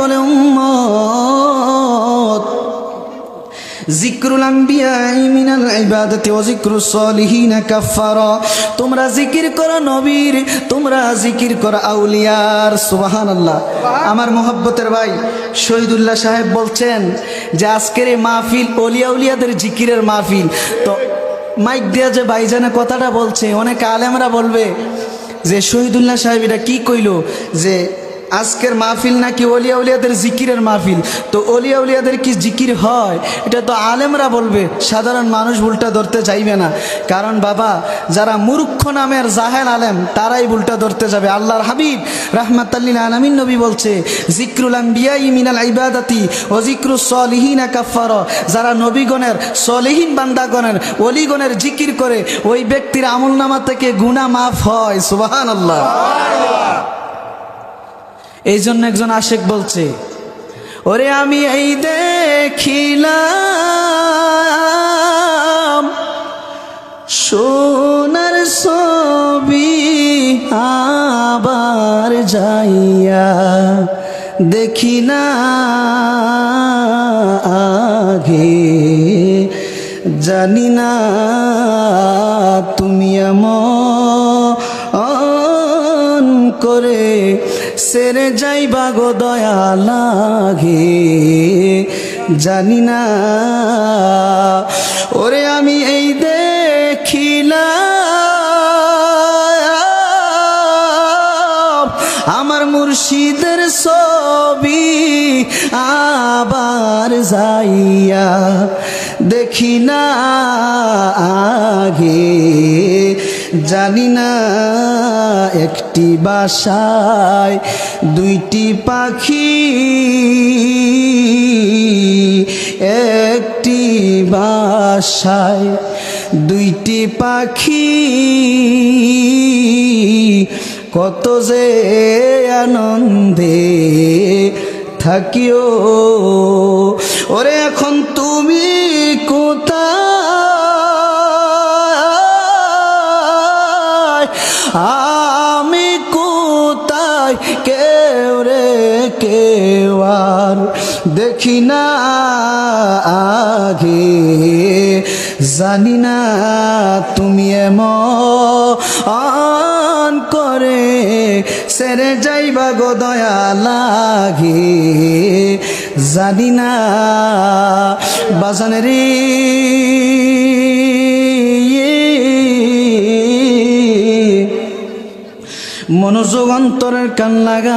বলে জিক্রুস সলিহিনা তোমরা জিকির করো নবীর, তোমরা জিকির করো আউলিয়ার। সুবহানাল্লাহ। আমার মোহব্বতের ভাই শহীদুল্লাহ সাহেব বলছেন যে, আজকের এই মাহফিল অলিয়া উলিয়াদের জিকিরের মাহফিল। তো মাইক দিয়া যে ভাইজানে কথাটা বলছে, অনেক আলেমরা বলবে যে শহীদুল্লাহ সাহেব এটা কি কইল? যে আজকের মাহফিল নাকি অলিয়া উলিয়াদের জিকিরের মাহফিল? তো অলিয়া উলিয়াদের কি জিকির হয়? এটা তো আলেমরা বলবে, সাধারণ মানুষ উল্টা ধরতে চাইবে না। কারণ বাবা, যারা মূর্খ নামের জাহেল আলেম, তারাই উল্টা ধরতে যাবে। আল্লাহর হাবিব রাহমাতাল্লিল আলামিন নবী বলছে, জিক্রুল আম্বিয়াই মিনাল ইবাদাতি ও জিক্রু সলিহিনা কাফার যারা নবীগণের সলিহীন বান্দাগণের অলিগণের জিকির করে, ওই ব্যক্তির আমলনামা থেকে গুনাহ মাফ হয়। সুবাহান আল্লাহ এই জন্য একজন আশেক বলছে, ওরে আমি এই দেখিলাম সোনার ছবি আবার যাইয়া দেখি না আগে। জানি না তুমি এমন করে সেরে যাইবা গো দয়া লাগে জানি না। ওরে আমি এই দেখিলাম, আমার মুর্শিদের ছবি আবার যাইয়া দেখি না আগে জানি না, একটি বাসায় দুইটি পাখি, একটি বাসায় দুইটি পাখি। কত যে আনন্দে থাকিও। ওরে এখন আমি কোথায়? কেউ রে, কেউ আর দেখি না আগে। জানি না তুমি এমন করে সেরে যাইবা গো দয়া লাগে। জানি না বাজানেরি মনোযোগ অন্তরের কান লাগা